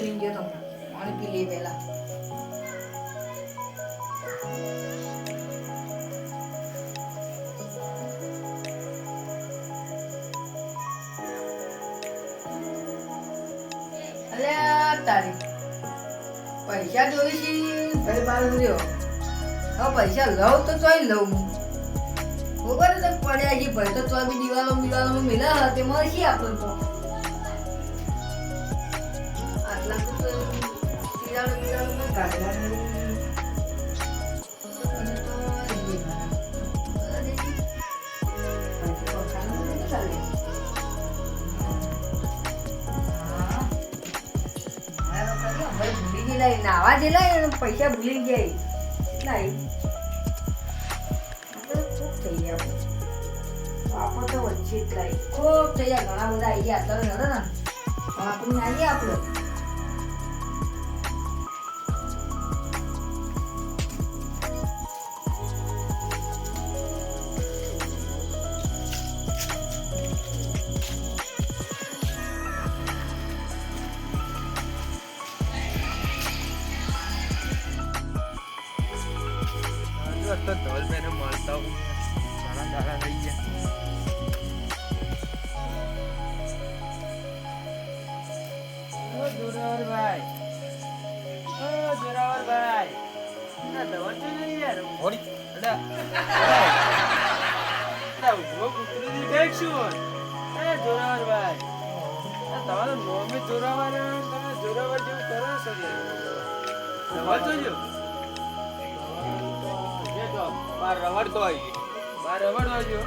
મેલી ગયો તમને પાણી પી લે પહેલા અલ્યા તારી પૈસા જોઈ છે ભાઈ બાર રહ્યો હવે પૈસા લઉં તો ચોઈ લઉં ખબર તો પડ્યા છે ભાઈ તો ચોઈ બી દિવાલો દિવાલો મિલા તે મળશે આપણને તો ગયેલા નાવા જેલા એને પૈસા ભૂલી ગયા. આપણે ખૂબ થઈ ગયા આપણે તો વચ્ચે જ એ. ખૂબ થઈ ગયા ઘણા બધા આવી ગયા તો ને આપણે આવીએ આપણે જો તો ધોલ મેરે મળતા હું ઘણા દાડા થઈ ગયા જોરાવરભાઈ જોરાવરભાઈ ના દવા તો નહીં યાર હોડી અડા ઊભો કૂતરી દી બેક શું એ જોરાવરભાઈ આ તમારો નોમે જોરાવર તમે જોરાવર જેવું કરો છો યાર દવા જોજો બાર રવડતો હોય બાર રવડતો જો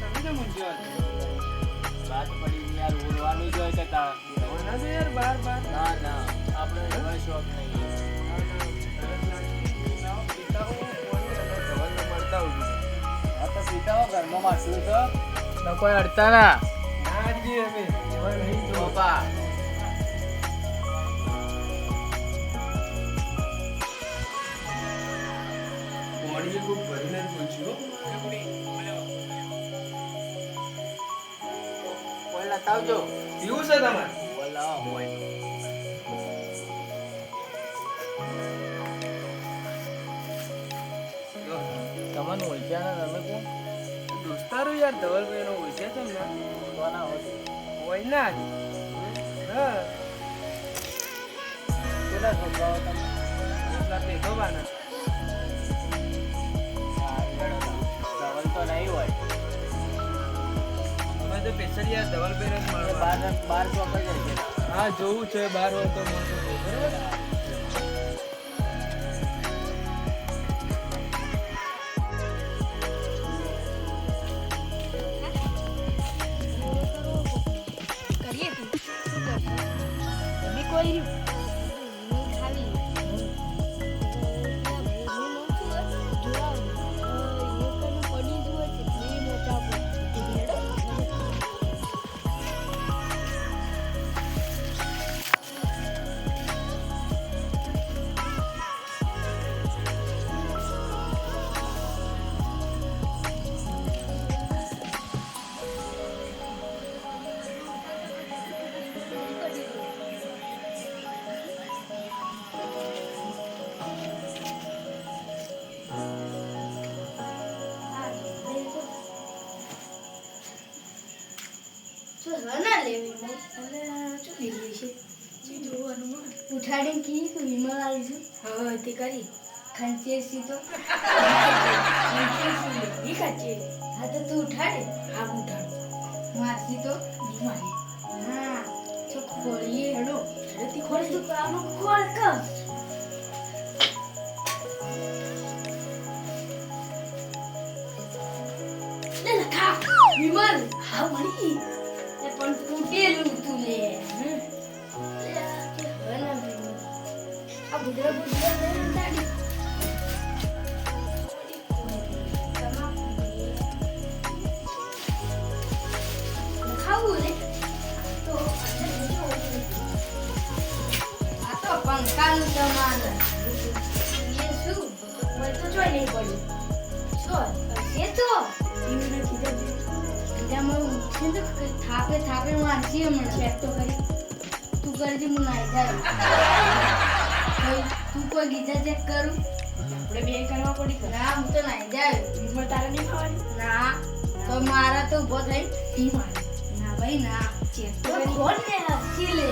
તમે કેમ ઊંઝો વાત પડી યાર ઉડવાનું જ હોય છે યાર બાર બાર. ના ના આપણે એવા શોખ નહીં. કોઈ અડતા ના. ના અમે. નહીં જો લતાવજો પીવું છે તમારે? બોલાવો હોય તમને ઓળખ્યા ને તમે કોણ? દોસ્તારો યાર ધવલભાઈ નો હોય છે તમને કોના હોય હોય ના. હા. કેટલા છોકરાઓ તમે એટલા ધોવાના તો પેસરિયા ધવલભાઈ જ એ બાર બાર જાય હા જોવું છે બાર હોય તો મળતો બરોબર કરીએ તું? ઉઠાડીને કી કે વિમલ આવીશું હવે તે કરી. ખંચેસી તો. ખંચેસી ખંચે હા તો તું ઉઠાડે? હા હું ઉઠાડું. મારસી તો? બીમારી. હા. તો ખોલીએ હેડો. હેડતી ખોલ તું આનો ખોલ કર. લે લખા વિમલ હા મળી. તૂટેલું તું લે આ કે હવે ના વિમલ. આ બુધરા બુધરા લઈને દાડી ખાવું લે. તો તો પંખાનું સામાન એ શું? મને જોઈ પડ્યું. છો એ તો. એમને હું તો થાપે થાપે વાંચી હમણાં ચેક તો કરી. તું કરજે હું નાઈ જાય તું કોઈ ગીજા ચેક કરું? આપણે બે કરવા પડી ના હું તો નાઈ જાય ઉંમર તારે નહીં ખાવાની? ના તો મારા તો ઊભો થઈ. ટી મારે. ના ભાઈ ના. ચેક તો કરી. ખોલ ને હસી લે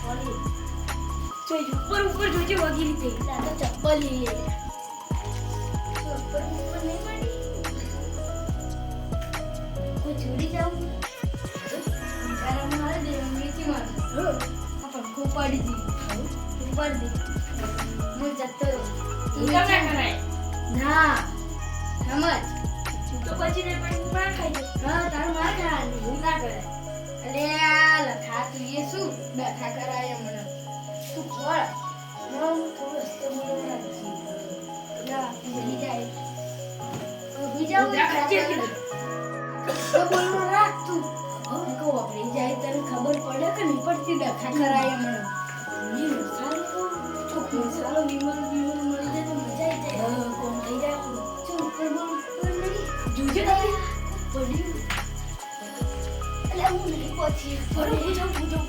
ખોલી ઉપર ઉપર જોજે વગી લીધી તો ચપ્પલ લે. ઉપર ઉપર નહીં કોઈ છોડી જાઉં? મારે દે મેચી માર આ પંખો પાડી દી. ઉપાડી દી? હું જતો તું કેમ ના કરાય ના સમજ? તું તો પછી ને પણ હું ના ખાઈ જઈશ. હા તારું માર ખાવાનું હું ના કરે. અલે આ લખા તું એ શું? બેઠા કરાય મને કે ખાખર કરાય મને એ મસાલો તો મસાલો વિમલ વિમલ મળી જાય તો મજા આવી જાય. હા, કોણ થઈ જાય આપણું. ઉપર બોલ ઉપર નહીં જોજે તારી પડ્યું એટલે હું નહીં પહોંચી. અરે હું જાઉં હું જાઉં.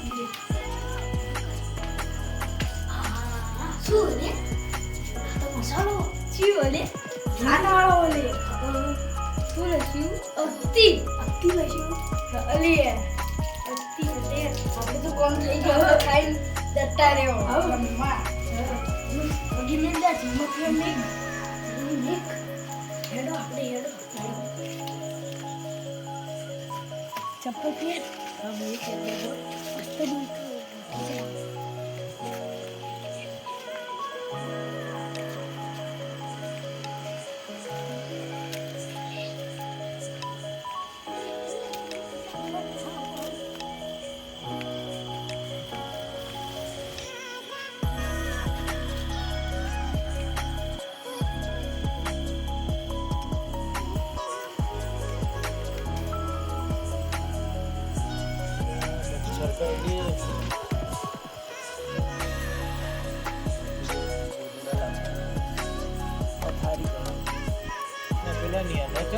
શું ને તો મસાલો. ચીયો લે ખાનાળો ઓલે શું લખ્યું અતિ અતિ લઈશું અલી તો કોમ થઈ ગયો હવે ખાઈને જતા રહ્યો હવે. રમવા. મેં જા હિંમત કેમ નીક હેડો આપણે હેડો. ચપ્પલ પહેર. હા મેં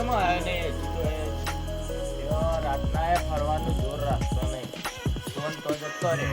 પહેર મસ્ત બોલતો રાતના ફરવાનું જોર રાખતો નહીં. ફોન તો જતો રહે